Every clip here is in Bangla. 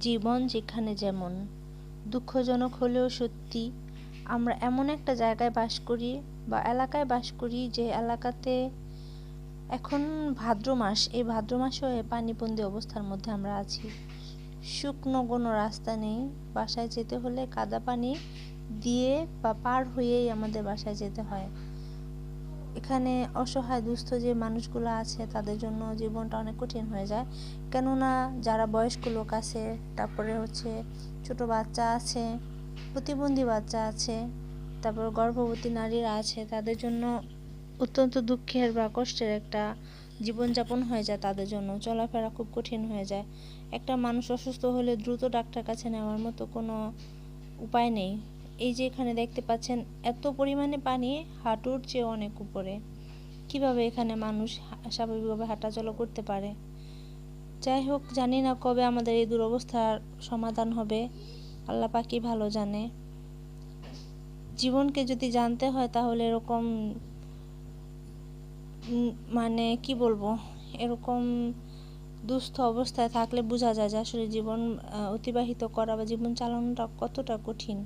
জীবন যেখানে যেমন। দুঃখজনক হলেও সত্যি, আমরা এমন একটা জায়গায় বাস করি বা এলাকায় বাস করি যে এলাকাতে এখন ভাদ্র মাস। এই ভাদ্র মাসেও পানিবন্দি অবস্থার মধ্যে আমরা আছি। শুকনো কোনো রাস্তা নেই। বাসায় যেতে হলে কাদা পানি দিয়ে বা পার হয়েই আমাদের বাসায় যেতে হয়। এখানে অসহায় দুস্থ যে মানুষগুলো আছে, তাদের জন্য জীবনটা অনেক কঠিন হয়ে যায়। কেননা যারা বয়স্ক লোক আছে, তারপরে হচ্ছে ছোট বাচ্চা আছে, প্রতিবন্ধী বাচ্চা আছে, তারপর গর্ভবতী নারীরা আছে, তাদের জন্য অত্যন্ত দুঃখের বা কষ্টের একটা জীবনযাপন হয়ে যায় তাদের জন্য। চলাফেরা খুব কঠিন হয়ে যায়। একটা মানুষ অসুস্থ হলে দ্রুত ডাক্তার কাছে নেওয়ার মতো কোনো উপায় নেই। এই যে এখানে দেখতে পাচ্ছেন, এত পরিমাণে পানি হাঁটুর চেয়ে অনেক উপরে। কীভাবে এখানে মানুষ স্বাভাবিকভাবে হাঁটাচলা করতে পারে? যাই হোক, জানি না কবে আমাদের এই দুরবস্থার সমাধান হবে। আল্লাহ পাকি ভালো জানে। জীবনকে যদি জানতে হয় তাহলে এরকম মানে কি বলব, এরকম দুস্থ অবস্থায় থাকলে বোঝা যায় যে আসলে জীবন অতিবাহিত করা বা জীবন চালানোটা কতটা কঠিন।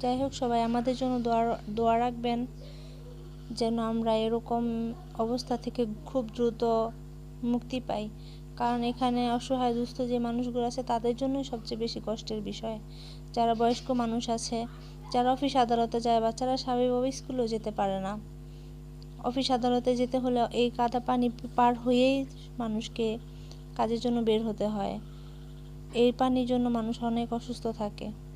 যাই হোক, সবাই আমাদের জন্য দোয়া দোয়া রাখবেন যেন আমরা এরকম অবস্থা থেকে খুব দ্রুত মুক্তি পাই। কারণ এখানে অসহায়, দুস্থ যে মানুষগুলো আছে, তাদের জন্যই সবচেয়ে বেশি কষ্টের বিষয়। যারা বয়স্ক মানুষ আছে, যারা অফিস আদালতে যায়, বাচ্চারা স্বাভাবিকভাবে স্কুলেও যেতে পারে না। অফিস আদালতে যেতে হলে এই কাদা পানি পার হয়েই মানুষকে কাজের জন্য বের হতে হয়। এই পানির জন্য মানুষ অনেক অসুস্থ থাকে।